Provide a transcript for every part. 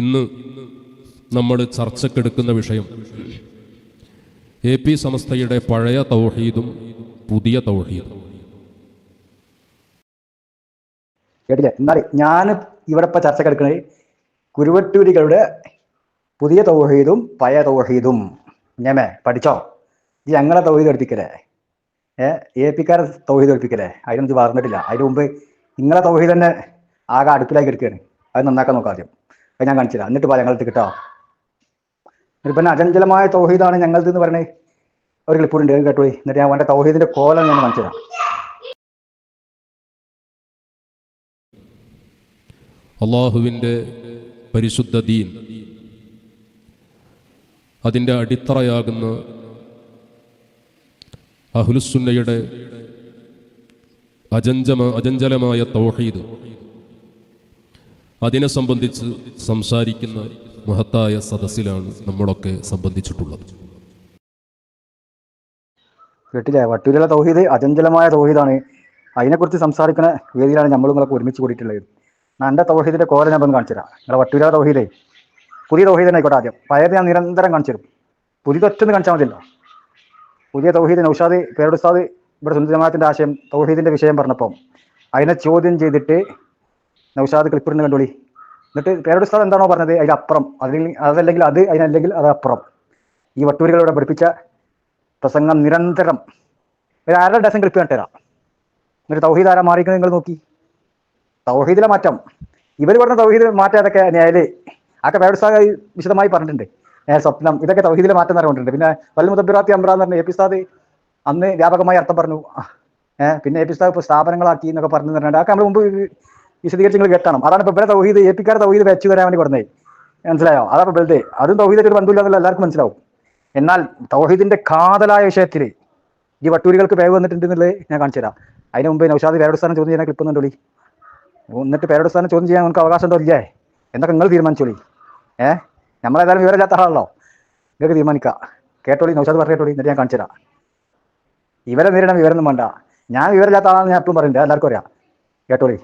ഇന്ന് നമ്മൾ ചർച്ചക്കെടുക്കുന്ന വിഷയം എ പി സമസ്തയുടെ പഴയ തൗഹീദും പുതിയ തൗഹീദും. കേട്ടില്ലേ? ഞാൻ ഇവിടെ ചർച്ച എടുക്കുന്നത് കുരുവട്ടൂരികളുടെ പുതിയ തൗഹീദും പഴയ തൗഹീദും. ഞമേ പഠിച്ചോ? ഇത് ഞങ്ങളെ തൗഹീദ് പഠിപ്പിക്കലേ എ പിക്കാരെ തൗഹീദ് പഠിപ്പിക്കലേ അതിനൊന്നും പറഞ്ഞിട്ടില്ല. അതിന് മുമ്പ് നിങ്ങളെ തൗഹീദ് തന്നെ ആകെ അടുപ്പിലാക്കി എടുക്കുകയാണ്. അത് നന്നാക്കാൻ നോക്കാം ആദ്യം. അത് ഞാൻ കാണിച്ചില്ല എന്നിട്ട് പറയാം ഞങ്ങളടുത്ത് കിട്ടോ. ഇപ്പം അചഞ്ചലമായ തൗഹീദാണ് ഞങ്ങളത് എന്ന് പറയണേ. ഒരു ക്ലിപ്പുണ്ട് അത് കേട്ടോളി. എന്നിട്ട് ഞാൻ അവന്റെ തൗഹീദിന്റെ കോലം ഞാൻ കാണിച്ചു തരാം. അള്ളാഹുവിന്റെ പരിശുദ്ധ ദീൻ. അതിന്റെ അടിത്തറയാകുന്ന അഹുലുസുന്നയുടെ അജഞ്ചമ അജഞ്ചലമായ തൗഹീദ്. അതിനെ സംബന്ധിച്ച് സംസാരിക്കുന്ന മഹത്തായ സദസ്സിലാണ് നമ്മളൊക്കെ സംബന്ധിച്ചിട്ടുള്ളത്. കേട്ടില്ലേ? വട്ടൂരിലെ തൗഹീദ് അചഞ്ചലമായ തൗഹീദാണ്. അതിനെക്കുറിച്ച് സംസാരിക്കുന്ന വേദിയിലാണ് നമ്മൾ നിങ്ങളൊക്കെ ഒരുമിച്ച് കൂടിയിട്ടുള്ളത്. നല്ല എന്റെ തൗഹീദിന്റെ കോല ഞാൻ ഒന്ന് കാണിച്ചു തരാം. നിങ്ങളെ വട്ടൂരിലെ തൗഹീദേ. പുതിയ തൗഹീദ് ആദ്യം. പഴയത് ഞാൻ നിരന്തരം കാണിച്ചു തരും. പുതിയതൊറ്റൊന്ന് കാണിച്ചാൽ മതിയല്ലോ. പുതിയ തൗഹീദ് നൗഷാദ് പേരുടെ ഉസ്താദ് ഇവിടെ സുന്ദര ജമാഅത്തിന്റെ ആശയം തൗഹീദിന്റെ വിഷയം പറഞ്ഞപ്പം അതിനെ ചോദ്യം ചെയ്തിട്ട് നൗഷാദ് ക്ലിപ്പറിന് കണ്ടോളി. എന്നിട്ട് പേരുടെ ഉസ്താദ് എന്താണോ പറഞ്ഞത്? അതിലപ്പുറം അതിൽ അതല്ലെങ്കിൽ അത് അതിനല്ലെങ്കിൽ അത് അപ്പുറം. ഈ വട്ടൂരികളോട് പഠിപ്പിച്ച പ്രസംഗം നിരന്തരം. ഒരു അര ഡസൻ ക്ലിപ്പ് കണ്ടുതരാം എന്നിട്ട് തൗഹീദ് ആരാ മാറിക്കുന്നത് നിങ്ങൾ നോക്കി. തൗഹീദിലെ മാറ്റം. ഇവർ പറഞ്ഞ തൗഹീദ് മാറ്റം അതൊക്കെ ന്യായാൽ ആക്കെ പേരുടെ വിശദമായി പറഞ്ഞിട്ടുണ്ട്. സ്വപ്നം. ഇതൊക്കെ തൗഹീദിലെ മാറ്റം പറഞ്ഞിട്ടുണ്ട് പിന്നെ വൽ മുദബിറാത്തി അമ്ര എന്ന് പറഞ്ഞ എപ്പിസാദ് അന്ന് വ്യാപകമായി അർത്ഥം പറഞ്ഞു. പിന്നെ എപ്പിസ്താദ് ഇപ്പോൾ സ്ഥാപനങ്ങളാക്കി എന്നൊക്കെ പറഞ്ഞു തന്നിട്ടുണ്ട് അതൊക്കെ നമ്മൾ മുമ്പ് വിശദീകരിച്ച് നിങ്ങൾ കേട്ടണം? അതാണ് ഇപ്പോൾ ഇവിടെ തൗഹീദ് ഏപ്പിക്കാർ തൗഹീദ് വെച്ചു തരാൻ വേണ്ടി പറഞ്ഞത്. മനസ്സിലായോ? അതാ ഇപ്പോൾ വെറുതെ അതും തൗഹീദായിട്ട് ഒരു ബന്ധമില്ലാന്നുള്ള എല്ലാവർക്കും മനസ്സിലാവും. എന്നാൽ തൗഹീദിന്റെ കാതലായ വിഷയത്തിൽ ഈ വട്ടൂരികൾക്ക് പേര് വന്നിട്ടുണ്ട് എന്നുള്ളത് ഞാൻ കാണിച്ചു തരാം. അതിന് മുമ്പ് നൗഷാദ് പേരുടെ സ്ഥാനം ചോദ്യം ചെയ്യാൻ ക്ലിപ്പ് ഒന്നുണ്ടോളി എന്നിട്ട് പേരുടെ സ്ഥാനം ചോദ്യം ചെയ്യാൻ നമുക്ക് അവകാശം ഉണ്ടോ ഇല്ലേ? എന്നൊക്കെ നിങ്ങൾ തീരുമാനിച്ചോളി. ഏഹ് നമ്മളേതായാലും വിവരമില്ലാത്ത ആളാണല്ലോ. നിങ്ങൾക്ക് തീരുമാനിക്കാം. കേട്ടോളി നൗഷാദ് പറഞ്ഞു കേട്ടോളി എന്നിട്ട് ഞാൻ കാണിച്ചു തരാം. ഇവരെ നേരിടാൻ വിവരമൊന്നും വേണ്ട. ഞാൻ വിവരമില്ലാത്ത ആളാണെന്ന് ഞാൻ എപ്പോഴും പറയുന്നുണ്ട്. എല്ലാവർക്കും അറിയാം. കേട്ടോളി.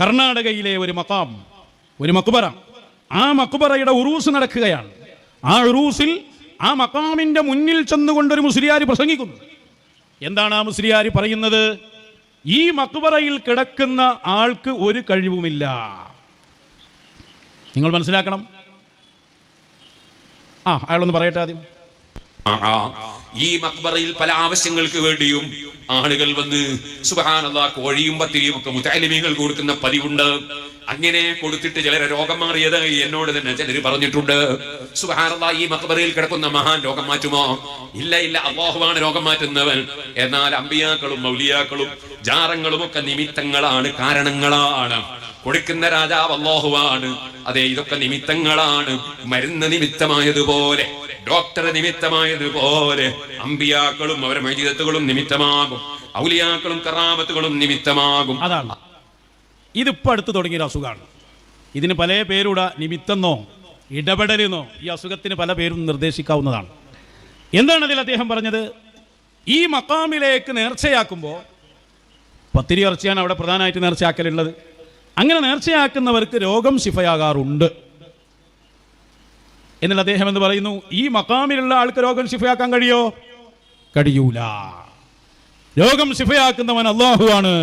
കർണാടകയിലെ ഒരു മക്കാം ഒരു മക്കുബറ ആ മക്കുബറയുടെ ഉറൂസ് നടക്കുകയാണ്. ആ ഉറൂസിൽ ആ മക്കാമിന്റെ മുന്നിൽ ചെന്നുകൊണ്ടൊരു മുസ്ലിയാർ പ്രസംഗിക്കുന്നു. എന്താണ് ആ മുസ്ലിയാർ പറയുന്നത്? ഈ മക്കുബറയിൽ കിടക്കുന്ന ആൾക്ക് ഒരു കഴിവുമില്ല. നിങ്ങൾ മനസ്സിലാക്കണം. ആ അയാളൊന്ന് പറയട്ടെ ആദ്യം. ഈ മക്ബറയിൽ പല ആവശ്യങ്ങൾക്ക് വേണ്ടിയും ആളുകൾ വന്ന് സുഹാനുള്ള കോഴിയും പത്തിരിയും ഒക്കെ മുത്താലിമികൾ കൊടുക്കുന്ന പതിവുണ്ട്. അങ്ങനെ കൊടുത്തിട്ട് ചിലരെ രോഗം മാറിയത് എന്നോട് തന്നെ ചിലർ പറഞ്ഞിട്ടുണ്ട്. സുഹാനുള്ള ഈ മക്ബറയിൽ കിടക്കുന്ന മഹാൻ രോഗം മാറ്റുമോ? ഇല്ല ഇല്ല അള്ളാഹുവാണ് രോഗം മാറ്റുന്നവൻ. എന്നാൽ അമ്പിയാക്കളും മൗലിയാക്കളും ജാറങ്ങളും ഒക്കെ നിമിത്തങ്ങളാണ് കാരണങ്ങളാണ്. കൊടുക്കുന്ന രാജാവ് അള്ളാഹുവാണ് അതെ ഇതൊക്കെ നിമിത്തങ്ങളാണ്. മരുന്ന് നിമിത്തമായതുപോലെ. ഡോക്ടർ നിമിത്തമായതുപോലെ അമ്പിയാക്കളും അവരെ മൈജിതത്തുകളും നിമിത്തമാകും. ഔലിയാക്കളും കറാമത്തുകളും നിമിത്തമാകും. അതാണ്. ഇതിപ്പോ അടുത്ത് തുടങ്ങിയ അസുഖമാണ്. ഇതിന് പല പേരൂടെ നിമിത്തെന്നോ ഇടപെടലെന്നോ ഈ അസുഖത്തിന് പല പേരും നിർദ്ദേശിക്കാവുന്നതാണ്. എന്താണ് അതിൽ അദ്ദേഹം പറഞ്ഞത്? ഈ മക്കാമിലേക്ക് നേർച്ചയാക്കുമ്പോൾ പത്തിരി ഇറച്ചിയാണ് അവിടെ പ്രധാനമായിട്ട് നേർച്ചയാക്കലുള്ളത്. അങ്ങനെ നേർച്ചയാക്കുന്നവർക്ക് രോഗം ശിഫയാകാറുണ്ട്. എന്നാൽ അദ്ദേഹം എന്ന് പറയുന്നു? ഈ മക്കാമിലുള്ള ആൾക്ക് രോഗം ശിഫയാക്കാൻ കഴിയോ? കഴിയൂല. രോഗം ശിഫയാക്കുന്നവൻ അള്ളാഹുവാണ്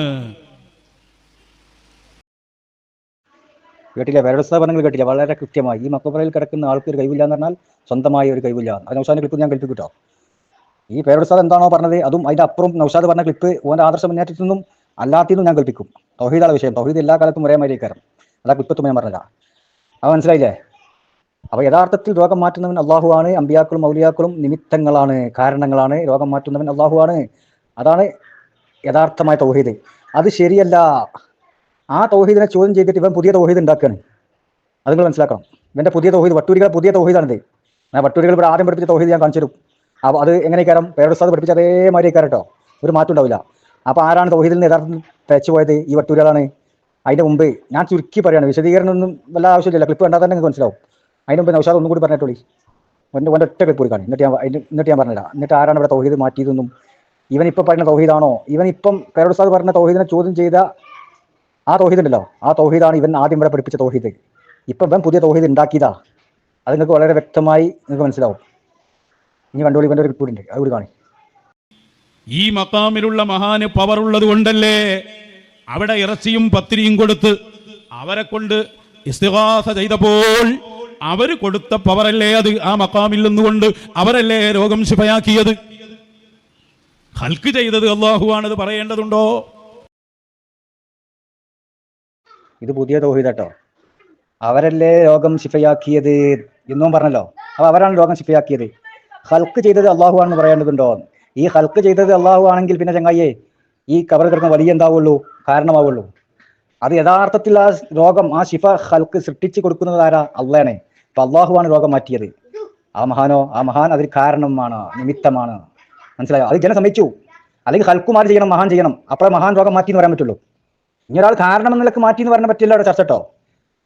കേട്ടില്ല വേരസ്ഥാപനങ്ങൾ കേട്ടില്ല. വളരെ കൃത്യമായി. ഈ മക്കപ്പുറയിൽ കിടക്കുന്ന ആൾക്ക് ഒരു കഴിവില്ല എന്ന് പറഞ്ഞാൽ സ്വന്തമായ ഒരു കഴിവില്ല. അത് നൗഷാദിന്റെ ക്ലിപ്പ് ഞാൻ കേൾപ്പിക്കും കേട്ടോ. ഈ പേരുസ്താദ് എന്താണോ പറഞ്ഞത് അതും അതിന്റെ അപ്പുറം നൗഷാദ് പറഞ്ഞ ക്ലിപ്പ് ഓന്റെ ആദർശ മുന്നേറ്റത്തിൽ നിന്നും അല്ലാത്തതിനും ഞാൻ കൽപ്പിക്കും തൗഹീദാണ് വിഷയം. തൗഹീദ് എല്ലാ കാലത്തും ഒരേ മാതിരി കയറും അതാ ക്ലിപ്പത്തും ഞാൻ പറഞ്ഞതാ. അത് മനസ്സിലായില്ലേ? അപ്പൊ യഥാർത്ഥത്തിൽ രോഗം മാറ്റുന്നവൻ അള്ളാഹുവാണ് അമ്പിയാക്കളും മൗലിയാക്കളും നിമിത്തങ്ങളാണ് കാരണങ്ങളാണ് രോഗം മാറ്റുന്നവൻ അള്ളാഹുവാണ് അതാണ് യഥാർത്ഥമായ തൗഹീദ്. അത് ശരിയല്ല. ആ തൗഹീദിനെ ചോദ്യം ചെയ്തിട്ട് ഇവൻ പുതിയ തൗഹീദ് ഉണ്ടാക്കുകയാണ്. അത് നിങ്ങൾ മനസ്സിലാക്കണം. ഇവന്റെ പുതിയ തൗഹീദ് വട്ടൂരികൾ പുതിയ തൗഹീദാണിത്. ഞാൻ വട്ടൂരികൾ ഇവിടെ ആദ്യം പഠിപ്പിച്ച തൗഹീദ് ഞാൻ കാണിച്ചു തരും. അപ്പോൾ അത് എങ്ങനെ കയറാം പേരുസ്താദ് പഠിപ്പിച്ച അതേമാതിരി കയറട്ടോ ഒരു മാറ്റം ഉണ്ടാവില്ല. അപ്പോൾ ആരാണ് തൗഹീദിൽ നിന്ന് യഥാർത്ഥത്തിൽ തേച്ചു പോയത്? ഈ വട്ടൂരികളാണ്. അതിന്റെ മുമ്പ് ഞാൻ ചുരുക്കി പറയുകയാണ് വിശദീകരണം ഒന്നും വല്ല ആവശ്യമില്ല ക്ലിപ്പ് കണ്ടാൽ തന്നെ നിങ്ങൾക്ക് മനസ്സിലാവും. അതിന് മുമ്പ് നൗഷാദ് ഒന്നും കൂടി പറഞ്ഞിട്ടോളി എന്റെ എന്റെ ഒറ്റ ക്ലിപ്പ് കൊടുക്കാണ് എന്നിട്ട് ഞാൻ എന്നിട്ട് ഞാൻ പറഞ്ഞില്ല. എന്നിട്ട് ആരാണ് ഇവിടെ തൗഹീദ് മാറ്റിയതെന്നും. ഇവൻ ഇപ്പം പറയുന്ന തൗഹീദാണോ? ഇവൻ ഇപ്പം പേരോസാദ് പറഞ്ഞ തൗഹീദിനെ ചോദ്യം ചെയ്ത ആ തൗഹീദ് ഉണ്ടല്ലോ ആ തൗഹീദാണ് ഇവൻ ആദ്യം ഇവിടെ പഠിപ്പിച്ച തൗഹീദ്. ഇപ്പം ഇവൻ പുതിയ തൗഹീദ് ഉണ്ടാക്കിയതാ. അത് നിങ്ങൾക്ക് വളരെ വ്യക്തമായി നിങ്ങൾക്ക് മനസ്സിലാവും. ഇനി വണ്ടോളി ഇവന്റെ ഒരു റിപ്പോർട്ട് ഉണ്ട്. അത് കാണി. ഈ മക്കാമിലുള്ള മഹാന് പവർ ഉള്ളത് കൊണ്ടല്ലേ അവിടെ ഇറച്ചിയും പത്തിരിയും കൊടുത്ത് അവരെ കൊണ്ട് ഇസ്തിഹാസ ചെയ്തപ്പോൾ അവർ കൊടുത്ത പവറല്ലേ അത് ആ മക്കാമിൽ നിന്നുകൊണ്ട് അവരല്ലേ രോഗം ശിഫയാക്കിയത്? ഹൽക്ക് ചെയ്തത് അള്ളാഹുവാണത് പറയേണ്ടതുണ്ടോ? ഇത് പുതിയ തോഹിതട്ടോ അവരല്ലേ രോഗം ശിഫയാക്കിയത് എന്നും പറഞ്ഞല്ലോ. അപ്പൊ അവരാണ് രോഗം ശിഫയാക്കിയത്. ഹൽക്ക് ചെയ്തത് അള്ളാഹു ആണെന്ന് പറയേണ്ടതുണ്ടോ? ഈ ഹൽക്ക് ചെയ്തത് അള്ളാഹു ആണെങ്കിൽ പിന്നെ ചങ്ങായിയെ ഈ കബർ കിടക്കുന്ന വലിയ എന്താവുള്ളൂ? കാരണമാവുള്ളൂ. അത് യഥാർത്ഥത്തിൽ ആ രോഗം ആ ശിഫ ഹൽക്ക് സൃഷ്ടിച്ചു കൊടുക്കുന്നത് ആരാ? അള്ളാണ് അപ്പൊ അള്ളാഹുവാണ് രോഗം മാറ്റിയത്. ആ മഹാനോ ആ മഹാൻ അതിന് കാരണമാണ് നിമിത്തമാണ്. മനസ്സിലായോ? അത് ജനം സമ്മതിച്ചു. അല്ലെങ്കിൽ ഹൽക്കുമാർ ചെയ്യണം മഹാൻ ചെയ്യണം. അപ്പോഴേ മഹാൻ രോഗം മാറ്റി എന്ന് പറയാൻ പറ്റുള്ളൂ. ഇനി ഒരാൾ കാരണം എന്ന നിലയ്ക്ക് മാറ്റി എന്ന് പറയാൻ പറ്റില്ല അവിടെ ചർച്ച കേട്ടോ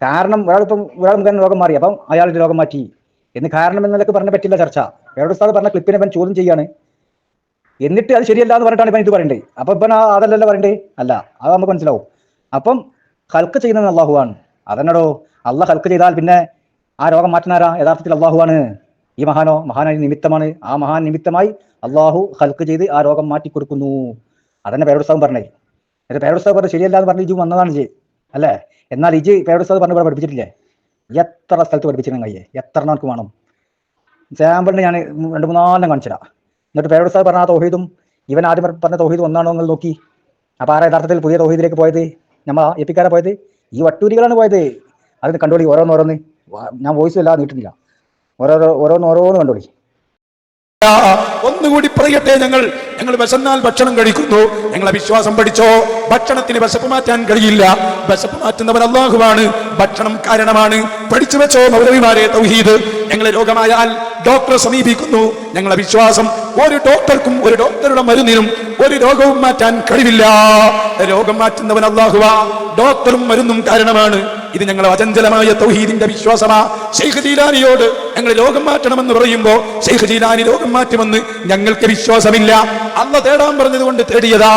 കാരണം ഒരാൾ ഇപ്പം ഒരാൾ മുഖേന രോഗം മാറി. അപ്പം അയാളുടെ രോഗം മാറ്റി. എന്ന് കാരണം എന്ന നിലയ്ക്ക് പറഞ്ഞ പറ്റില്ല ചർച്ച. വേറെ ഉസ്താദ് പറഞ്ഞ ക്ലിപ്പിനെ ഇവൻ ചോദ്യം ചെയ്യാണ്. എന്നിട്ട് അത് ശരിയല്ല എന്ന് പറഞ്ഞിട്ടാണ് ഇവൻ ഇത് പറയണ്ടേ. അപ്പൊ ഇപ്പം അതല്ലല്ലോ പറയണ്ടേ? അല്ല അത് നമുക്ക് മനസ്സിലാവും. അപ്പം ഹൽക്ക് ചെയ്യുന്നത് അള്ളാഹുവാണ് അതെന്നടോ. അള്ളാഹ് ഹൽക്ക് ചെയ്താൽ പിന്നെ ആ രോഗം മാറ്റുന്നാരാ യഥാർത്ഥത്തിൽ അള്ളാഹുവാണ് ഈ മഹാനോ മഹാനായ നിമിത്തമാണ്. ആ മഹാൻ നിമിത്തമായി അള്ളാഹു ഹൽക്ക് ചെയ്ത് ആ രോഗം മാറ്റി കൊടുക്കുന്നു അതന്നെ പേരോത്സവം പറഞ്ഞേ. എന്നിട്ട് പേരോത്സവം പറഞ്ഞ് ശരിയല്ല എന്ന് പറഞ്ഞ് ഇജു വന്നതാണ് ഇജ്. അല്ലേ? എന്നാൽ ഇജ് പേരോത്സവം പറഞ്ഞ ഇവിടെ പഠിപ്പിച്ചിട്ടില്ലേ? എത്ര സ്ഥലത്ത് പഠിപ്പിച്ചിരുന്നു കയ്യെ? എത്ര നമുക്ക് വേണം? സാമ്പിളിന് ഞാൻ രണ്ട് മൂന്നാലെണ്ണം കാണിച്ചിടാം എന്നിട്ട് പേരോത്സവം പറഞ്ഞ ആ തോഹീദും ഇവൻ ആദ്യം പറഞ്ഞ തോഹീദ് ഒന്നാണോ നിങ്ങൾ നോക്കി. അപ്പോൾ ആരാ യഥാർത്ഥത്തിൽ പുതിയ തോഹീദിലേക്ക് പോയത്? നമ്മ എപ്പിക്കാരാ പോയത്? ഈ വട്ടൂരികളാണ് പോയത്. അത് കണ്ടോളി ഓരോന്നോരോന്ന്. ഓരോന്ന് ഞാൻ വോയിസ് എല്ലാം നീട്ടുന്നില്ല. ഓരോരോ ഓരോന്ന് ഓരോന്ന് കണ്ടോളി. ഒന്നുകൂടി പറയട്ടെ ഞങ്ങൾ. ഞങ്ങൾ വിശന്നാൽ ഭക്ഷണം കഴിക്കുന്നു. ഞങ്ങളെ വിശ്വാസം പഠിച്ചോ? ഭക്ഷണത്തിന് വിശപ്പ് മാറ്റാൻ കഴിയില്ല. വിശപ്പ് മാറ്റുന്നവൻ അള്ളാഹുവാണ് ഭക്ഷണം കാരണമാണ്. പഠിച്ചു വെച്ചോ മൗലവിമാരെ തൗഹീദ്. ഞങ്ങളെ രോഗമായാൽ ഡോക്ടറെ സമീപിക്കുന്നു. ഞങ്ങളെ വിശ്വാസം ഒരു ഡോക്ടർക്കും ഒരു ഡോക്ടറുടെ മരുന്നിനും ഒരു രോഗവും മാറ്റാൻ കഴിവില്ല. രോഗം മാറ്റുന്നവൻ അള്ളാഹുവ ഡോക്ടറും മരുന്നും കാരണമാണ്. ഇത് ഞങ്ങൾ അചഞ്ചലമായ തൗഹീദിന്റെ വിശ്വാസമാ. ഷെയ്ഖ് ജീലാനിയോട് ഞങ്ങൾ രോഗം മാറ്റണമെന്ന് പറയുമ്പോ ഷെയ്ഖ് ജീലാനി രോഗം മാറ്റുമെന്ന് ഞങ്ങൾക്ക് വിശ്വാസമില്ല. അല്ല തേടാൻ പറഞ്ഞത് കൊണ്ട് തേടിയതാ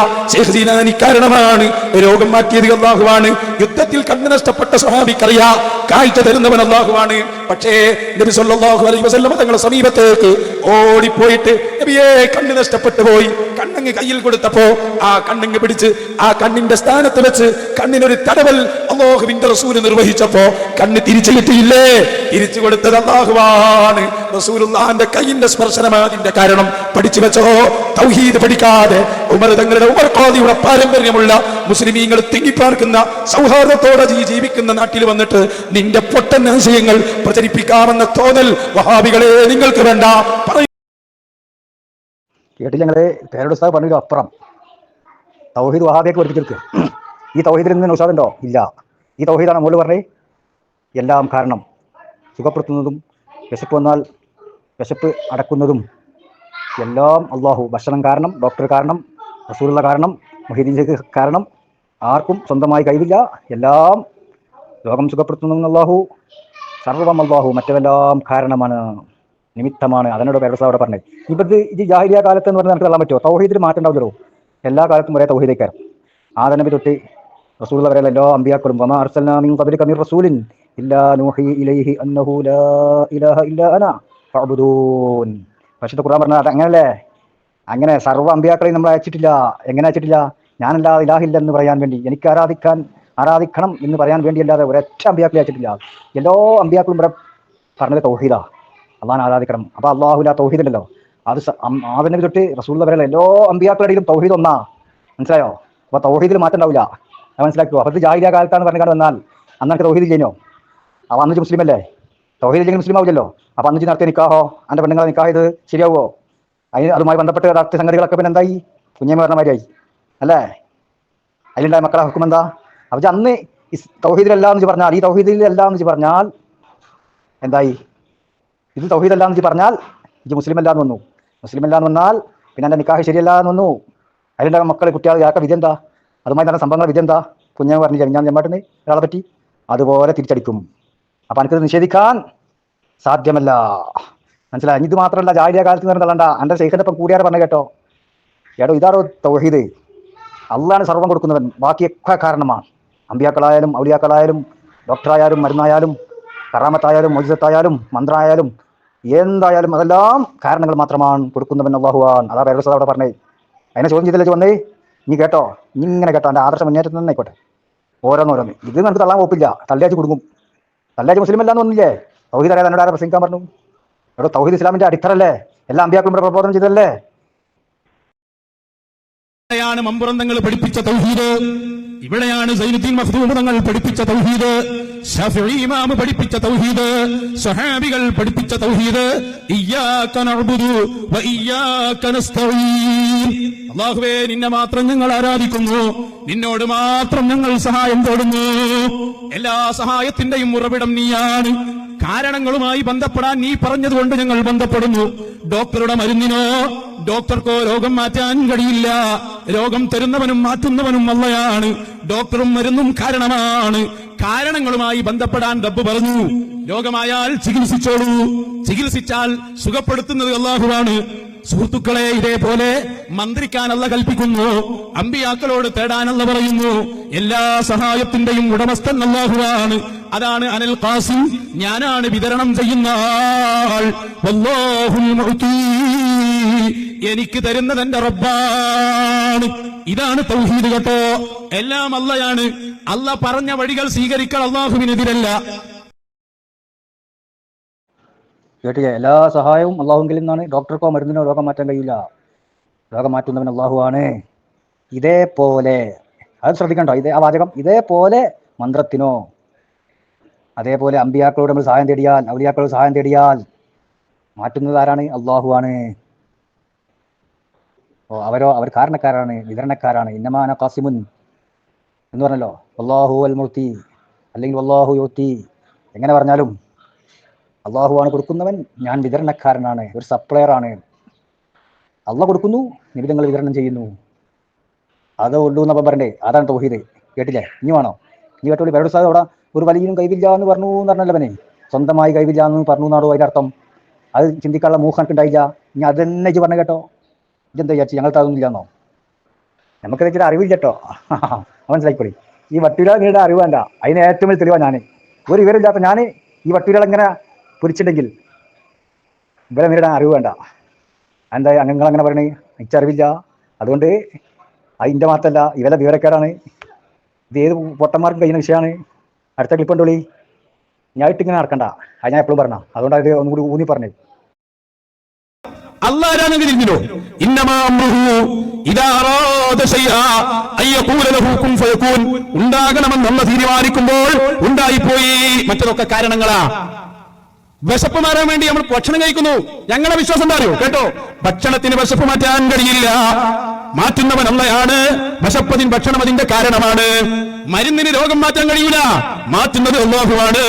ജീലാനി കാരണമാണ്. രോഗം മാറ്റിയത് അള്ളാഹുവാണ്. യുദ്ധത്തിൽ കണ്ണു നഷ്ടപ്പെട്ട സ്വഹാബിക്കറിയാ. കാഴ്ച തരുന്നവൻ അള്ളാഹുവാണ്. പക്ഷേ നബി സല്ലല്ലാഹു അലൈഹി വസല്ലം തങ്ങളുടെ സമീപത്തേക്ക് ഓടിപ്പോയിട്ട് നബിയെ കണ്ണ് നഷ്ടപ്പെട്ടു പോയി. കണ്ണങ്ങ് കയ്യിൽ കൊടുത്തപ്പോ ആ കണ്ണങ്ങ് പിടിച്ച് ആ കണ്ണിന്റെ സ്ഥാനത്ത് വെച്ച് കണ്ണിനൊരു തടവൽ അള്ളാഹുവിന്റെ റസൂൽ നിർവഹിച്ചപ്പോ കണ്ണ് തിരിച്ചു കിട്ടിയില്ലേ തിരിച്ചു കൊടുത്തത് അള്ളാഹുവാണ്. റസൂലുള്ളാന്റെ കയ്യിന്റെ സ്പർശനമാണ് അതിന്റെ കാരണം. പഠിച്ചു വെച്ചോ. തൗഹീദ് പഠിക്കാതെ ഉമർ തങ്ങളുടെ ഉമർ ഖാദിയുടെ പാരമ്പര്യമുള്ള മുസ്ലിമീങ്ങൾ തിങ്ങിപ്പാർക്കുന്ന സൗഹാർദ്ദത്തോടെ ജീവിക്കുന്ന നാട്ടിൽ വന്നിട്ട് നിന്റെ പൊട്ടൻ ആശയങ്ങൾ പ്രചരിപ്പിക്കാമെന്ന തോന്നൽ വഹാബികളെ നിങ്ങൾക്ക് വേണ്ട. കേട്ടില്ല ഞങ്ങളെ? പേരുടെ ഉസ്താദ് അപ്പുറം. തൗഹീദ് വഹാബിയൊക്കെ പഠിപ്പിച്ചെടുക്കുക ഈ തൗഹീദിൽ നിന്ന് ഉസ്താദുണ്ടോ ഇല്ല. ഈ തൗഹീദാണ് മുകളിൽ പറഞ്ഞേ എല്ലാം കാരണം സുഖപ്പെടുത്തുന്നതും വിശപ്പ് വന്നാൽ വിശപ്പ് അടക്കുന്നതും എല്ലാം അള്ളാഹു ഭക്ഷണം കാരണം ഡോക്ടർ കാരണം റസൂലുള്ള കാരണം മൊഹീദീൻ ഷെയ്ഖ് കാരണം. ആർക്കും സ്വന്തമായി കഴിവില്ല. എല്ലാം ലോകം സുഖപ്പെടുത്തുന്നു അള്ളാഹു സർവം അള്ളാഹു മറ്റെല്ലാം കാരണമാണ് നിമിത്തമാണ്. അതിനോട് പേരസാ അവിടെ പറഞ്ഞത് ഇപ്പം ഇത് ജാഹിരിയ കാലത്ത് എന്ന് പറഞ്ഞാൽ നമുക്ക് തള്ളാൻ പറ്റുമോ? തൗഹീദിൽ മാറ്റം ഉണ്ടാവില്ലല്ലോ എല്ലാ കാലത്തും ഒരേ തൗഹീദേക്കാരം ആദനബി തൊട്ട് റസൂൽ വരെയുള്ള എല്ലാ അമ്പിയാക്കളും വമാ അർസൽനാ മിൻ ഖബ്ലിക മിർ റസൂലിൻ ഇല്ലാ നൂഹി ഇലൈഹി അന്നഹു ലാ ഇലാഹ ഇല്ലാ അന ഫഅബ്ദൂൻ. പക്ഷേ ഖുർആൻ പറഞ്ഞത് അത് അങ്ങനല്ലേ? അങ്ങനെ സർവ അമ്പിയാക്കളെയും നമ്മൾ അയച്ചിട്ടില്ല. എങ്ങനെ അയച്ചിട്ടില്ല? ഞാനല്ലാ ഇലാഹില്ല എന്ന് പറയാൻ വേണ്ടി എനിക്ക് ആരാധിക്കാൻ ആരാധിക്കണം എന്ന് പറയാൻ വേണ്ടി വേണ്ടിയല്ലാതെ ഒരൊറ്റ അമ്പിയാക്കളെ അയച്ചിട്ടില്ല. എല്ലാ അമ്പിയാക്കളും ഇവിടെ പറഞ്ഞത് തൗഹീദാ. അള്ളാഹാൻ ആരാധിക്കണം. അപ്പൊ അള്ളാഹുല തൗഹീദ് ഉണ്ടല്ലോ അത് ആദനബി തൊട്ട് റസൂൽ വരെയുള്ള എല്ലാ അമ്പിയാക്കളുടെയും തൗഹീദ് ഒന്നാ. മനസ്സിലായോ? അപ്പൊ തൗഹീദിൽ മാറ്റം ഉണ്ടാവില്ല. അത് മനസ്സിലാക്കുക. അപ്പൊ ഇത് ജാഹിരിയ കാലത്താണ് പറഞ്ഞാൽ വന്നാൽ. അന്നൊക്കെ തൗഹീദ് ചെയ്യുന്നോ അവ അന്ന് മുസ്ലിം അല്ലേ? തൗഹീദ് ഇല്ലെങ്കിൽ മുസ്ലിം ആവില്ലല്ലോ. അപ്പൊ അന്ന് നടത്തിയ നിക്കാഹോ? അന്റെ പെണ്ണുങ്ങളെ നിക്കാഹ് ഇത് ശരിയാവുമോ അതിന് അതുമായി ബന്ധപ്പെട്ട യഥാർത്ഥ സംഗതികളൊക്കെ പിന്നെ എന്തായി? കുഞ്ഞമ്മ പറഞ്ഞ അല്ലേ? അതിലുണ്ടായ മക്കളെ ഹുക്കും എന്താ? അപ്പൊ അന്ന് തൗഹീദിലല്ല എന്ന് പറഞ്ഞാൽ ഈ തൗഹീദിലല്ല എന്ന് പറഞ്ഞാൽ എന്തായി? ഇത് തൗഹീദല്ല എന്ന് പറഞ്ഞാൽ ഇത് മുസ്ലിം അല്ല എന്ന് വന്നു. മുസ്ലിം അല്ല എന്ന് വന്നാൽ പിന്നെ എന്റെ നിക്കാഹ് ശരിയല്ല എന്ന് വന്നു. അതിലുണ്ടായ മക്കളെ കുട്ടികൾ ഇയാൾക്ക് വിധി എന്താ? അതുമായി തന്നെ സംഭവങ്ങൾ വിധി എന്താ? കുഞ്ഞമ്മ പറഞ്ഞു ഞാൻ ഞമ്മട്ടിന് ഒരാളെ പറ്റി അതുപോലെ തിരിച്ചടിക്കും. അപ്പൊ എനിക്കത് നിഷേധിക്കാൻ സാധ്യമല്ല. മനസ്സിലായി? ഇത് മാത്രമല്ല ജാലിയ കാലത്ത് നിന്ന് തള്ളണ്ട. എന്റെ ശേഖരന്റെ ഇപ്പം കൂടിയാറ് പറഞ്ഞ കേട്ടോ. ഏടോ ഇതാണോ തൗഹീദ്? അള്ളാണ് സർവം കൊടുക്കുന്നവൻ. ബാക്കിയൊക്കെ കാരണമാണ്. അമ്പിയാക്കളായാലും ഔലിയാക്കളായാലും ഡോക്ടറായാലും മരുന്നായാലും കറാമത്തായാലും മൊയ്സത്തായാലും മന്ത്രായാലും എന്തായാലും അതെല്ലാം കാരണങ്ങൾ മാത്രമാണ് കൊടുക്കുന്നവൻ അള്ളാഹുവാൻ അതാ വേറെ അവിടെ പറഞ്ഞേ. അതിനെ ചോദ്യം ചെയ്തില്ല വന്നേ? നീ കേട്ടോ. നീ ഇങ്ങനെ കേട്ടോ. എന്റെ ആദർശ മുന്നേറ്റം തന്നെ ആയിക്കോട്ടെ. ഓരോന്നോരോന്ന്. ഇത് നമുക്ക് തള്ളാൻ പോപ്പില്ല തള്ളിയാച്ച് കൊടുക്കും തള്ളിയാച്ച് മുസ്ലിം അല്ലാന്ന് ഒന്നില്ലേ തൗഹീദ് അറിയാതെ എന്നോട് ആരെ പ്രസംഗിക്കാൻ പറഞ്ഞു? എടോ തൗഹീദ് ഇസ്ലാമിന്റെ അടിത്തറല്ലേ? എല്ലാ അമ്പിയാക്കളും ഇവിടെ പ്രബോധനം ചെയ്തല്ലേ ാണ് മമ്പുറന്തങ്ങൾ പഠിപ്പിച്ച തൗഹീദ്. ഇവിടെയാണ് സൈനുദ്ദീൻ മഖ്ദൂം തങ്ങൾ പഠിപ്പിച്ച തൗഹീദ്. ഷഫീ ഇമാം പഠിപ്പിച്ച തൗഹീദ്. സഹാബികൾ പഠിപ്പിച്ച തൗഹീദ്. ഇയ്യാക നഅ്ബുദു വ ഇയ്യാക നസ്തഈൻ. അല്ലാഹുവേ നിന്നെ മാത്രം ഞങ്ങൾ ആരാധിക്കുന്നു. നിന്നോട് മാത്രം ഞങ്ങൾ സഹായം തേടുന്നു. എല്ലാ സഹായത്തിന്റെയും ഉറവിടം നീയാണ്. കാരണങ്ങളുമായി ബന്ധപ്പെടാൻ നീ പറഞ്ഞതുകൊണ്ട് ഞങ്ങൾ ബന്ധപ്പെടുന്നു. ഡോക്ടറുടെ മരുന്നിനോ ഡോക്ടർക്കോ രോഗം മാറ്റാൻ കഴിയില്ല. രോഗം തരുന്നവനും മാറ്റുന്നവനും അല്ലയാണ് ഡോക്ടറും മരുന്നും കാരണമാണ്. കാരണങ്ങളുമായി ബന്ധപ്പെടാൻ റബ്ബ് പറഞ്ഞു. രോഗമായാൽ ചികിത്സിച്ചോളൂ. ചികിത്സിച്ചാൽ സുഖപ്പെടുത്തുന്നത് അള്ളാഹുവാണ്. സുഹൃത്തുക്കളെ ഇതേപോലെ മന്ത്രിക്കാനല്ല കൽപ്പിക്കുന്നു. അമ്പിയാക്കളോട് തേടാനല്ല പറയുന്നു. എല്ലാ സഹായത്തിന്റെയും ഉടമസ്ഥൻ അള്ളാഹുവാണ്. അതാണ് അനൽ ഖാസിം. ഞാനാണ് വിതരണം ചെയ്യുന്ന ആൾ. എനിക്ക് തരുന്നത് എന്റെ റബ്ബാണ്. ഇതാണ് തൗഹീദ് കേട്ടോ. എല്ലാം അല്ലയാണ് അല്ല പറഞ്ഞ വഴികൾ സ്വീകരിക്കൽ അള്ളാഹുവിനെതിരല്ല. കേട്ടില്ല? എല്ലാ സഹായവും അള്ളാഹുങ്കിൽ നിന്നാണ്. ഡോക്ടർക്കോ മരുന്നിനോ രോഗം മാറ്റാൻ കഴിയില്ല. രോഗം മാറ്റുന്നവൻ അള്ളാഹുവാണ്. ഇതേപോലെ അത് ശ്രദ്ധിക്കണ്ടോ. ഇതേ ആ വാചകം. ഇതേപോലെ മന്ത്രത്തിനോ അതേപോലെ അമ്പിയാക്കളോട് നമ്മൾ സഹായം തേടിയാൽ ഔലിയാക്കളോട് സഹായം തേടിയാൽ മാറ്റുന്നത് ആരാണ്? അള്ളാഹുവാണ് ഓ അവരോ അവർ കാരണക്കാരാണ് വിതരണക്കാരാണ്. ഇന്നമാന കാസിമുൻ എന്ന് പറഞ്ഞല്ലോ. അള്ളാഹു അൽ മുർത്തി അല്ലെങ്കിൽ അള്ളാഹു യോത്തി. എങ്ങനെ പറഞ്ഞാലും അള്ളാഹുവാണ് കൊടുക്കുന്നവൻ ഞാൻ വിതരണക്കാരനാണ് ഒരു സപ്ലയർ ആണ്. അള്ളാഹ് കൊടുക്കുന്നു നിബിധങ്ങൾ വിതരണം ചെയ്യുന്നു. അത് ഉള്ളൂ എന്നപ്പം പറയണ്ടേ അതാണ് തോഹീദ്. കേട്ടില്ലേ? ഇനി വേണോ? ഇനി കേട്ടോളി. പരോട് സാധനം അവിടെ ഒരു വലിയും കൈവില്ല എന്ന് പറഞ്ഞു എന്ന് പറഞ്ഞല്ലോ അവനെ. സ്വന്തമായി കൈവില്ല എന്ന് പറഞ്ഞു എന്നാടോ അർത്ഥം? അത് ചിന്തിക്കാനുള്ള മൂഹം ഉണ്ടായില്ല ഇനി അത് തന്നെ ഇച്ച് പറഞ്ഞ കേട്ടോ. ഇതെന്താ വിചാരിച്ചു? ഞങ്ങൾ അതൊന്നുമില്ല എന്നോ നമുക്കത് ഇച്ചിരി അറിവില്ല കേട്ടോ. മനസ്സിലായിക്കോളി. ഈ വട്ടൂരാളുടെ അറിവ് വേണ്ട. അതിന് ഏറ്റവും വലിയ തെളിവാണ് ഞാൻ ഒരു വിവരമില്ലാത്ത ഞാൻ ഈ വട്ടൂരാൾ എങ്ങനെ പൊരിച്ചിട്ടുണ്ടെങ്കിൽ ഇവരെ നേരിടാൻ അറിവ് വേണ്ട. എന്താ അംഗങ്ങൾ അങ്ങനെ പറയണേ? എനിക്കറിവില്ല അതുകൊണ്ട് അതിന്റെ മാത്രമല്ല ഇവരെ വിവരക്കേടാണ്. ഇത് ഏത് പൊട്ടന്മാർക്കും കഴിയുന്ന വിഷയമാണ്. അടുത്ത ക്ലിപ്പ് ഉണ്ടോളി ഞാൻ ഇട്ടിങ്ങനെ നടക്കണ്ട. അത് ഞാൻ എപ്പോഴും പറഞ്ഞ. അതുകൊണ്ട് ഇത് ഒന്നും കൂടി ഊന്നി പറഞ്ഞത്. അള്ളാരാണെങ്കിൽ ഇരുന്നില്ലോ ഇന്നമാ അമ്രുഹു ഇദാ അറാദ ശൈആ അയ്യഖൂല ലഹു ഫയകൂൻ ഉണ്ടാകണമെന്ന് അല്ല തീരുമാനിക്കുമ്പോൾ ഉണ്ടായിപ്പോയി. മറ്റതൊക്കെ കാരണങ്ങളാ. വിശപ്പ് മാറാൻ വേണ്ടി നമ്മൾ ഭക്ഷണം കഴിക്കുന്നു. ഞങ്ങളെ വിശ്വാസം പറയൂ കേട്ടോ? ഭക്ഷണത്തിന് വിശപ്പ് മാറ്റാൻ കഴിയില്ല. മാറ്റുന്നവൻ അല്ലയാണ് വിശപ്പതിൻ ഭക്ഷണം അതിന്റെ കാരണമാണ്. മരുന്നിന് രോഗം മാറ്റാൻ കഴിയൂല. മാറ്റുന്നത് അള്ളാഹുവാണ്.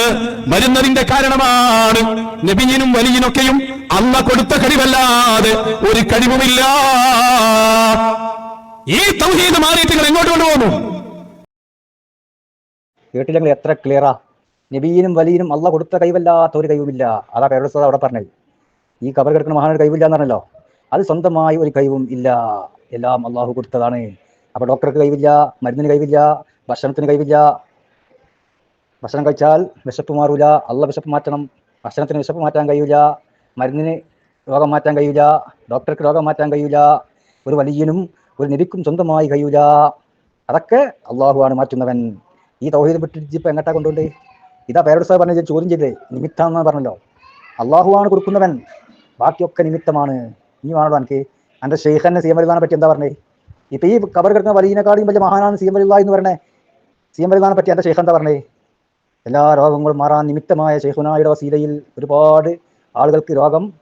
മരുന്നതിന്റെ കാരണമാണ്. നബിയിനും വലിയനൊക്കെയും അല്ല കൊടുത്ത കഴിവല്ലാതെ ഒരു കഴിവുമില്ല. ഈ തൗഹീദ് മാറിയിട്ട് നിങ്ങൾ എങ്ങോട്ട് കൊണ്ടുപോകുന്നു? എത്ര ക്ലിയറാ നബീനും വലിയനും അള്ള കൊടുത്ത കൈവല്ലാത്ത ഒരു കഴിവുമില്ല. അതാ പേരോട് അവിടെ പറഞ്ഞത്. ഈ കബർ കിടക്കുന്ന മഹാനൊരു കഴിവില്ല എന്ന് പറഞ്ഞല്ലോ? അത് സ്വന്തമായി ഒരു കഴിവും ഇല്ല. എല്ലാം അള്ളാഹു കൊടുത്തതാണ്. അപ്പൊ ഡോക്ടർക്ക് കഴിവില്ല മരുന്നിന് കഴിവില്ല ഭക്ഷണത്തിന് കഴിവില്ല. ഭക്ഷണം കഴിച്ചാൽ വിശപ്പ് മാറൂല. അള്ള വിശപ്പ് മാറ്റണം. ഭക്ഷണത്തിന് വിശപ്പ് മാറ്റാൻ കഴിയില്ല മരുന്നിന് രോഗം മാറ്റാൻ കഴിയില്ല ഡോക്ടർക്ക് രോഗം മാറ്റാൻ കഴിയില്ല ഒരു വലിയനും ഒരു നിരിക്കും സ്വന്തമായി കഴിയൂല. അതൊക്കെ അള്ളാഹു ആണ് മാറ്റുന്നവൻ. ഈ തൗഹീദ് വിട്ടിട്ട് ഇപ്പൊ എങ്ങട്ടാ കൊണ്ടുപോണ്ട് ഇതാ പേരോട് സാഹ് പറഞ്ഞ ചോദ്യം ചെയ്തേ. നിമിത്താന്ന് പറഞ്ഞല്ലോ. അള്ളാഹുവാണ് കൊടുക്കുന്നവൻ. ബാക്കിയൊക്കെ നിമിത്തമാണ്. ഇനി വേണോ എനിക്ക് എന്റെ ഷെയ്ഖന്നെ സി എം വലിദാനെ പറ്റി എന്താ പറഞ്ഞേ? ഇപ്പൊ ഈ കബർ കിടക്കുന്ന വലിയനെക്കാളും വലിയ മഹാനാണ് സി എം വലിദ എന്ന് പറഞ്ഞേ. സി എം വലിദാനെ പറ്റി എന്റെ ഷെയ്ഖ് എന്താ പറഞ്ഞേ? എല്ലാ രോഗങ്ങളും മാറാൻ നിമിത്തമായ ഷെയ്ഖുനായുടെ വസീലയിൽ ഒരുപാട് ആളുകൾക്ക് രോഗം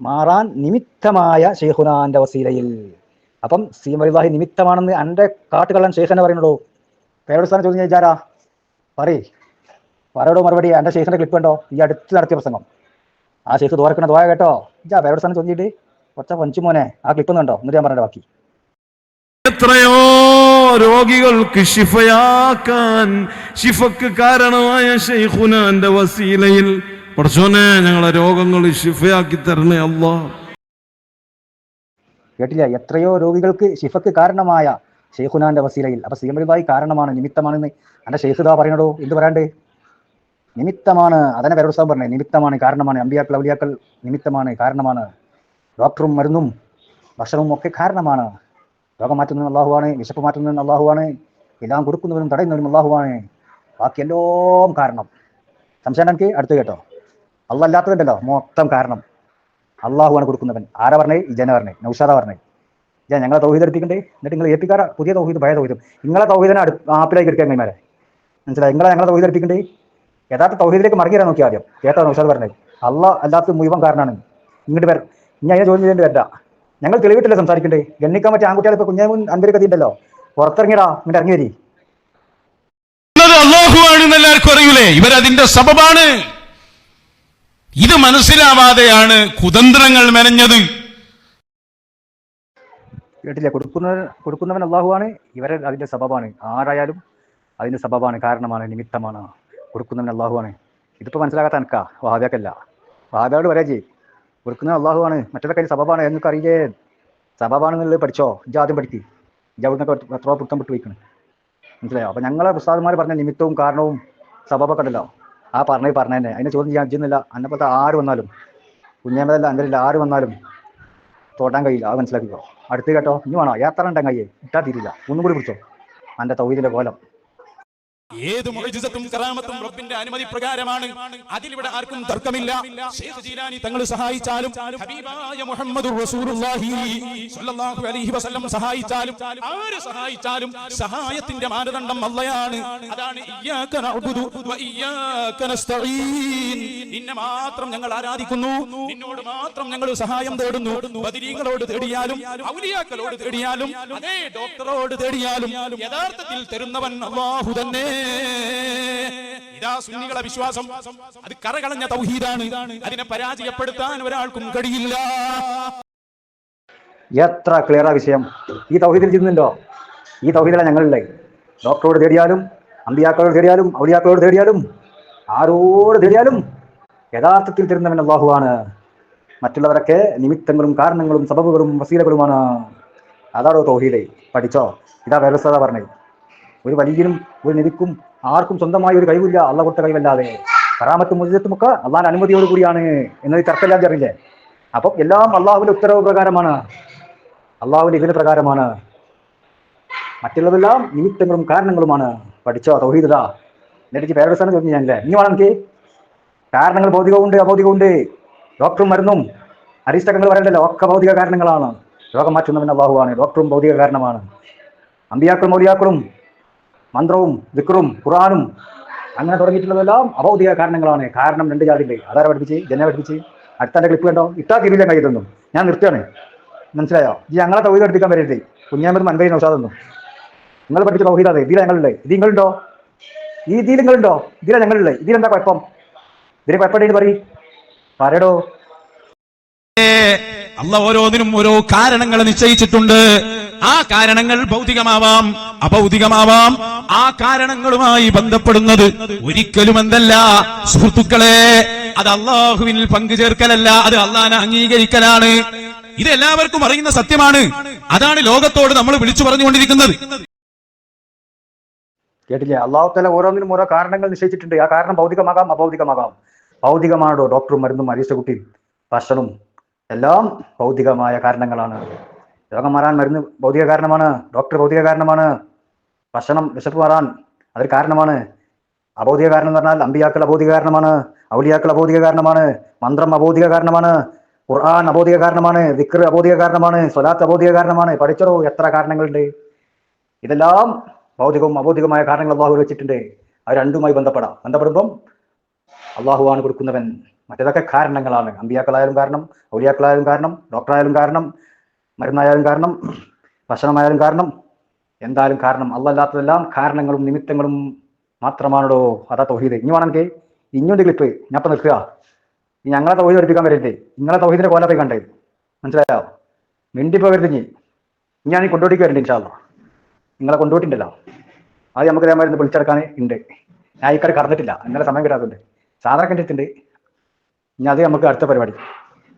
മാറാൻ നിമിത്തമായ ഷെയ്ഖുനാന്റെ വസീലയിൽ. അപ്പം സി എം വലിദാഹി നിമിത്തമാണെന്ന് എന്റെ കാട്ടുകള്ളൻ ഷെയ്ഖനെ പറയുന്നുള്ളൂ. പേരോട് സ്ഥാനം ചോദിച്ചാരാ പറയ്. പറയോടോ മറുപടി എന്റെ ശേഷിന്റെ ക്ലിപ്പ് ഉണ്ടോ ഈ അടുത്ത് നടത്തിയ പ്രസംഗം. ആ ഷെയ്ഖ് തോർക്കണ തോയ കേട്ടോ. ഇജാ പേരോട് സ്ഥാനം ചോദിച്ചിട്ട് കുറച്ച പഞ്ചു മോനെ ആ ക്ലിപ്പ് ഒന്നുണ്ടോ എന്നിട്ട് ഞാൻ പറഞ്ഞ ബാക്കി. എത്രയോ രോഗികൾക്ക് ശിഫയാക്കാൻ ശിഫക്ക് കാരണമായ ഷെയ്ഖുനാന്റെ വസീലയിൽ. പഠിച്ചോനെ ഞങ്ങളെ രോഗങ്ങൾ ശിഫയാക്കി തരണേ അല്ലോ. കേട്ടില്ല? എത്രയോ രോഗികൾക്ക് ഷിഫക്ക് കാരണമായ ഷെയ്ഖുനാന്റെ വസീലയിൽ. അപ്പൊ സീമലിതായി കാരണമാണ് നിമിത്തമാണെന്ന്. എന്റെ ഷെയ്ഖ് ഇതാ പറയണടോ? എന്ത് പറയാണ്ട്? നിമിത്തമാണ് അതന്നെ പരവസ്ഥാൻ പറഞ്ഞത് നിമിത്തമാണ് കാരണമാണ് അമ്പിയാക്കൾ ഔലിയാക്കൾ നിമിത്തമാണ് കാരണമാണ്. ഡോക്ടറും മരുന്നും ഭക്ഷണവും ഒക്കെ കാരണമാണ്. രോഗം മാറ്റുന്നവൻ അള്ളാഹുവാണ് വിശപ്പ് മാറ്റുന്നവൻ അള്ളാഹുവാണ് എല്ലാം കൊടുക്കുന്നവനും തടയുന്നവനും അള്ളാഹുവാണ്. ബാക്കി എല്ലാം കാരണം. സംശയം എനിക്ക് അടുത്ത് കേട്ടോ. അല്ലാത്തതുണ്ടല്ലോ മൊത്തം കാരണം. അള്ളാഹുവാണ് കൊടുക്കുന്നവൻ. ആരാ പറഞ്ഞേ? ഇജന പറഞ്ഞേ നൗഷാദ പറഞ്ഞേ. ഞാൻ ഞങ്ങളെ തൗഹീദ് എടുത്തിക്കണ്ടേ എന്നിട്ട് നിങ്ങൾ ഏൽപ്പിക്കാറ പുതിയ തൗഹീദ് പഴയ തൗഹീദും. നിങ്ങളെ തൗഹീദിനെ അടു ആപ്പിലേക്ക് എടുക്കാൻ കൈമാരെ മനസ്സിലായി? നിങ്ങളെ ഞങ്ങളെ തൗഹീദ് എടുപ്പിക്കണ്ടേ. യഥാർത്ഥ തൗഹീദിലേക്ക് മറികയറാൻ നോക്കി ആദ്യം. കേട്ടോ നൗഷാദ് പറഞ്ഞത്? അള്ള അല്ലാത്ത മുഴുവൻ കാരണമാണ് ഇങ്ങോട്ട് വരാം. ഇനി അതിനെ ചോദ്യം ചെയ്യേണ്ടി വരണ്ട. ഞങ്ങൾ തെളിവിട്ടില്ല സംസാരിക്കണ്ടേ? ഗണ്ണിക്കാൻ പറ്റിയ ആൺകുട്ടികൾ ഇപ്പൊ കുഞ്ഞാമുൻ അൻപത് ഉണ്ടല്ലോ പുറത്തിറങ്ങിടാ ഇങ്ങോട്ട് ഇറങ്ങി വരി. അള്ളാഹു ആണെന്ന് എല്ലാവർക്കും അറിയൂലേ? ഇവരതിന്റെ സബബാണ്. ഇത് മനസ്സിലാവാതെയാണ് കുതന്ത്രങ്ങൾ മെനഞ്ഞത്. കേട്ടില്ല? കൊടുക്കുന്നവൻ കൊടുക്കുന്നവൻ അള്ളാഹുവാണ് ഇവരെ അതിന്റെ സബബാണ്. ആരായാലും അതിന്റെ സബബാണ് കാരണമാണ് നിമിത്തമാണ്. കൊടുക്കുന്നവൻ അള്ളാഹുവാണ് ഇതിപ്പോൾ മനസ്സിലാകാത്ത എനക്കാ വാഹ്യാക്കല്ല വാഹ്യോട് പറയാ ചെയ് കൊടുക്കുന്നത് അള്ളാഹുവാണ് മറ്റൊരു കാര്യം സബബാണ്. എന്നൊക്കെ അറിയേ സബബാണെന്നുള്ളത് പഠിച്ചോ? ഇജ് ആദ്യം പഠിക്ക്. ഇജ് അവിടുന്ന് എത്ര പുത്തം വിട്ട് വയ്ക്കണം മനസ്സിലായോ? അപ്പോൾ ഞങ്ങളെ ഉസ്താദുമാർ പറഞ്ഞ നിമിത്തവും കാരണവും സബബൊക്കെ ഉണ്ടല്ലോ. ആ പറഞ്ഞേ പറഞ്ഞതന്നെ. അതിനെ ചോദ്യം ചെയ്യാൻ ചെയ്യുന്നില്ല അന്നപ്പോഴത്തെ ആര് വന്നാലും. കുഞ്ഞേമതല്ല അന്തരില്ല ആര് വന്നാലും തോട്ടാൻ കഴിയില്ല. അത് മനസ്സിലാക്കിക്കോ. അടുത്ത് കേട്ടോ. ഇനി വേണോ? യാത്ര ഉണ്ടാൻ കഴിയേ ഇട്ടാ തീരില്ല. ഒന്നും കൂടി പിടിച്ചോ. എന്റെ തൗഹീദിന്റെ കോലം. ഏത് മുഅ്ജിസത്തും കറാമത്തും റബ്ബിന്റെ അനുമതി പ്രകാരമാണ്. അതിലിവിടെ ആർക്കും തർക്കമില്ല. ശൈഖ് ജീലാനി തങ്ങൾ സഹായിച്ചാലും ഹബീബായ മുഹമ്മദുർ റസൂലുള്ളാഹി സ്വല്ലല്ലാഹു അലൈഹി വസല്ലം സഹായിച്ചാലും ആര് സഹായിച്ചാലും സഹായത്തിന്റെ മാനദണ്ഡം അല്ലയാണ് അതാണ് ഇയ്യാക നഅ്ബുദു വ ഇയ്യാക നസ്തഈൻ. നിന്നെ മാത്രം ഞങ്ങൾ ആരാധിക്കുന്നു. നിന്നോട് മാത്രം ഞങ്ങൾ സഹായം തേടുന്നു. ബദരീങ്ങളോട് തേടിയാലും ഔലിയാക്കളോട് തേടിയാലും അതേ ഡോക്ടറോട് തേടിയാലും യഥാർത്ഥത്തിൽ തരുന്നവൻ അല്ലാഹു തന്നെ. ഇതാ സുന്നികളെ വിശ്വാസം. അത് കറകളഞ്ഞ തൗഹീദാണ്. അതിനെ പരാജയപ്പെടുത്താൻ ഒരാൾക്കും കഴിയില്ല. എത്ര ക്ലിയറാ വിഷയം. ഈ തൗഹീദിൽ ചെയ്യുന്നുണ്ടോ? ഈ തൗഹീദിലാണ് ഞങ്ങളില്ലേ. ഡോക്ടറോട് തേടിയാലും അമ്പിയാക്കളോട് തേടിയാലും ഔലിയാക്കളോട് തേടിയാലും ആരോട് തേടിയാലും യഥാർത്ഥത്തിൽ തരുന്നവൻ അള്ളാഹുവാണ് മറ്റുള്ളവരൊക്കെ നിമിത്തങ്ങളും കാരണങ്ങളും സബബുകളും വസീലകളുമാണ്. അതാണോ തൗഹീദ്? പഠിച്ചോ? ഇതാ വ്യവസ്ഥത പറഞ്ഞത്. ഒരു വലിയനും ഒരു നിധിക്കും ആർക്കും സ്വന്തമായ ഒരു കഴിവില്ല അള്ള കൊടുത്ത കഴിവല്ലാതെ. കറാമത്തും മുജിതത്തും ഒക്കെ അനുമതിയോടുകൂടിയാണ് അനുമതിയോട് കൂടിയാണ് എന്നത് തർക്കമില്ലാതെ അറിയില്ലേ അപ്പം എല്ലാം അള്ളാഹുവിന്റെ ഉത്തരവ് പ്രകാരമാണ്. അള്ളാഹുവിന്റെ ഇതിന് പ്രകാരമാണ്. മറ്റുള്ളതെല്ലാം നിമിത്തങ്ങളും കാരണങ്ങളുമാണ്. പഠിച്ചോ തൗഹീദാ എന്നിട്ട് പേരവസാനം ചോദിച്ചു ഞാനല്ലേ? ഇനി വേണം എനിക്ക്. കാരണങ്ങൾ ഭൗതികമുണ്ട് അഭൗതികമുണ്ട് ഡോക്ടറും മരുന്നും അരിഷ്ടങ്ങൾ പറയണ്ടല്ലോ? ഒക്കെ ഭൗതിക കാരണങ്ങളാണ്. രോഗം മാറ്റുന്നവൻ അള്ളാഹുവാണ്. ഡോക്ടറും ഭൗതിക കാരണമാണ്. അമ്പിയാക്കളും മൗലിയാക്കളും മന്ത്രവും വിക്രും ഖുറാനും അങ്ങനെ തുടങ്ങിയിട്ടുള്ളതെല്ലാം അഭൗതിക കാരണങ്ങളാണ്. കാരണം രണ്ട് ജാതിയില്ലേ? അതാര പഠിപ്പിച്ച് ജന പഠിപ്പിച്ച്. അടുത്തന്റെ ക്ലിപ്പ് കണ്ടോ? ഇട്ടാ കിരില്ല കൈ തന്നു. ഞാൻ നിർത്തുകയാണ്. മനസ്സിലായോ? ഈ ഞങ്ങളെ തൗഹീദ് പഠിപ്പിക്കാൻ വരരുത്. കുഞ്ഞാമ്പതും അൻപതിനും നൗഷാദൊന്നും നിങ്ങൾ പഠിച്ച തൗഹീദാതെ ഇതിലാ ഞങ്ങളുടെ ഇത് നിങ്ങളുണ്ടോ? ഈ ഇതിൽ നിങ്ങളുണ്ടോ? ഇതിലാ ഞങ്ങളുള്ളത്. ഇതിലെന്താ കുഴപ്പം? ഇതിന് കുഴപ്പമുണ്ടെന്ന് പറയും. അല്ല ഓരോന്നിനും ഓരോ കാരണങ്ങൾ നിശ്ചയിച്ചിട്ടുണ്ട്. ആ കാരണങ്ങൾ ഭൗതികമാവാം അഭൗതികമാവാം. ആ കാരണങ്ങളുമായി ബന്ധപ്പെടുന്നത് ഒരിക്കലും എന്തല്ല സുഹൃത്തുക്കളെ അത് അള്ളാഹുവിൽ പങ്കുചേർക്കലല്ല അത് അള്ളാഹനെ അംഗീകരിക്കലാണ്. ഇത് എല്ലാവർക്കും അറിയുന്ന സത്യമാണ്. അതാണ് ലോകത്തോട് നമ്മൾ വിളിച്ചു പറഞ്ഞുകൊണ്ടിരിക്കുന്നത്. കേട്ടില്ലേ? അള്ളാഹു തല ഓരോന്നിനും ഓരോ കാരണങ്ങൾ നിശ്ചയിച്ചിട്ടുണ്ട്. ആ കാരണം ഭൗതികമാകാം അഭൗതികമാകാം. ഭൗതികമാണോ? ഡോക്ടറും മരുന്നും അരീഷ്ടക്കുട്ടിയും ഭക്ഷണവും എല്ലാം ഭൗതികമായ കാരണങ്ങളാണ്. രോഗം മാറാൻ മരുന്ന് ഭൗതിക കാരണമാണ് ഡോക്ടർ ഭൗതിക കാരണമാണ് ഭക്ഷണം വിശപ്പ് മാറാൻ അതൊരു കാരണമാണ്. അഭൗതിക കാരണം എന്ന് പറഞ്ഞാൽ അമ്പിയാക്കൾ അഭൗതിക കാരണമാണ് ഔലിയാക്കൾ അഭൗതിക കാരണമാണ് മന്ത്രം അഭൗതിക കാരണമാണ് ഖുർആൻ അഭൗതിക കാരണമാണ് ദിക്ർ അഭൗതിക കാരണമാണ് സ്വലാത്ത് അഭൗതിക കാരണമാണ്. പഠിച്ചോ എത്ര കാരണങ്ങളുണ്ട്? ഇതെല്ലാം ഭൗതികവും അഭൗതികമായ കാരണങ്ങൾ അള്ളാഹു വെച്ചിട്ടുണ്ട്. അത് രണ്ടുമായി ബന്ധപ്പെടാം. ബന്ധപ്പെടുമ്പം അള്ളാഹുവാണ് കൊടുക്കുന്നവൻ. മറ്റേതൊക്കെ കാരണങ്ങളാണ്. അമ്പിയാക്കളായാലും കാരണം ഔലിയാക്കളായാലും കാരണം ഡോക്ടറായാലും കാരണം മരുന്നായാലും കാരണം ഭക്ഷണമായാലും കാരണം എന്തായാലും കാരണം. അല്ലല്ലാത്തതെല്ലാം കാരണങ്ങളും നിമിത്തങ്ങളും മാത്രമാണല്ലോ അതാ തൗഹീദ്. ഇനി വേണമെങ്കിൽ ഇനിയുണ്ട് ക്ലിപ്പ് ഞാൻ ഇപ്പൊ നിൽക്കുക. ഈ ഞങ്ങളെ തൗഹീദ് പഠിപ്പിക്കാൻ വരരുത്. നിങ്ങളെ തൗഹീദിന്റെ കോല പോയി കണ്ടേ. മനസ്സിലായോ? മിണ്ടി പോകരുത് ഇനി. ഞാൻ ഈ കൊണ്ടോട്ടിക്ക് വരണ്ടേ ഇൻഷാല്ല നിങ്ങളെ കൊണ്ടോട്ടിണ്ടല്ലോ അത് നമുക്ക് ഇതേമാതിരി വിളിച്ചെടുക്കാൻ ഉണ്ട് ഞാൻ ഇക്കടെ കടന്നിട്ടില്ല ഇന്നലെ സമയം കിട്ടാത്തുണ്ട് സാധാരണ കണ്ടിട്ടുണ്ട് ഇനി അത് നമുക്ക് അടുത്ത പരിപാടി.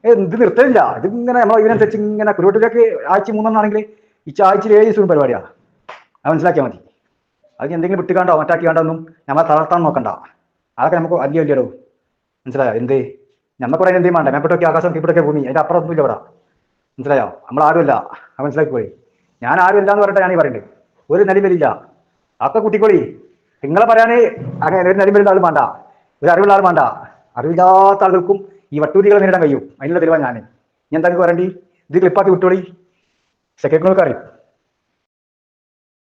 ഇത് നിർത്തലില്ല. ഇത് ഇങ്ങനെ നമ്മൾ ഇതിനനുസരിച്ച് ഇങ്ങനെ കുരുവട്ടിലേക്ക് ആഴ്ച മൂന്നെണ്ണാണെങ്കിൽ ഈ ആഴ്ചയിൽ ഏഴ് ദിവസം പരിപാടിയാണ്. അത് മനസ്സിലാക്കിയാൽ മതി. അത് എന്തെങ്കിലും വിട്ടുകാണ്ടോ മറ്റാക്കിക്കാണ്ടോ ഒന്നും നമ്മളെ തളർത്താൻ നോക്കണ്ട. അതൊക്കെ നമുക്ക് വലിയ വലിയടോ. മനസ്സിലായോ? എന്ത്? നമുക്ക് പറയാൻ എന്തെയും വേണ്ട? മേപ്പെട്ടൊക്കെ ആകാശം കീപ്പിട്ടൊക്കെ ഭൂമി. അതിന്റെ അപ്പുറം ഒന്നുമില്ല ഇവിടെ. മനസ്സിലായോ? നമ്മൾ ആരുമില്ല അത് മനസ്സിലാക്കി പോയി. ഞാൻ ആരുമില്ല എന്ന് പറഞ്ഞിട്ട് ഈ പറയുന്നത്. ഒരു നിലവിലില്ല ഒക്കെ കുട്ടിക്കോളി. നിങ്ങളെ പറയാനേ അങ്ങനെ ഒരു നിലവിലുള്ള ആൾ വേണ്ട. ഒരു അറിവുള്ള ആൾ വേണ്ട. അറിവില്ലാത്ത ആളുകൾക്കും ഈ വട്ടൂരികളെ നേരിടാൻ കഴിയും. അതിനുള്ള തെളിവാണ് ഞാൻ ഞാൻ എന്താ പറയണ്ടി ഇത് ക്ലിപ്പാക്കി വിട്ടോളി. സെക്രട്ടറികൾക്ക് അറിയും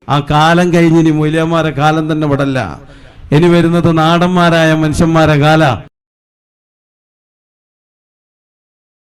ആ കാലം കഴിഞ്ഞിനി മൂല്യന്മാരെ കാലം തന്നെ വിടല്ല. ഇനി വരുന്നത് നാടന്മാരായ മനുഷ്യന്മാരെ കാല.